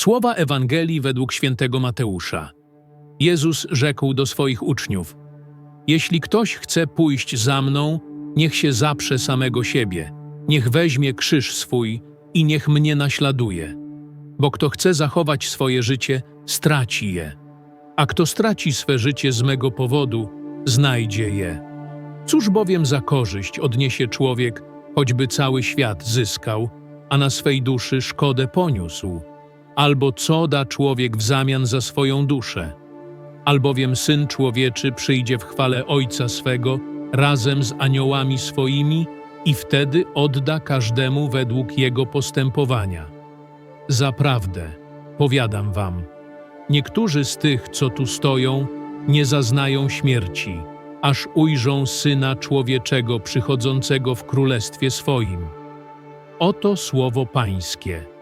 Słowa Ewangelii według świętego Mateusza. Jezus rzekł do swoich uczniów: Jeśli ktoś chce pójść za mną, niech się zaprze samego siebie, niech weźmie krzyż swój i niech mnie naśladuje. Bo kto chce zachować swoje życie, straci je, a kto straci swe życie z mego powodu, znajdzie je. Cóż bowiem za korzyść odniesie człowiek, choćby cały świat zyskał, a na swej duszy szkodę poniósł? Albo co da człowiek w zamian za swoją duszę? Albowiem Syn Człowieczy przyjdzie w chwale Ojca swego razem z aniołami swoimi i wtedy odda każdemu według jego postępowania. Zaprawdę, powiadam wam, niektórzy z tych, co tu stoją, nie zaznają śmierci, aż ujrzą Syna Człowieczego przychodzącego w Królestwie swoim. Oto słowo Pańskie.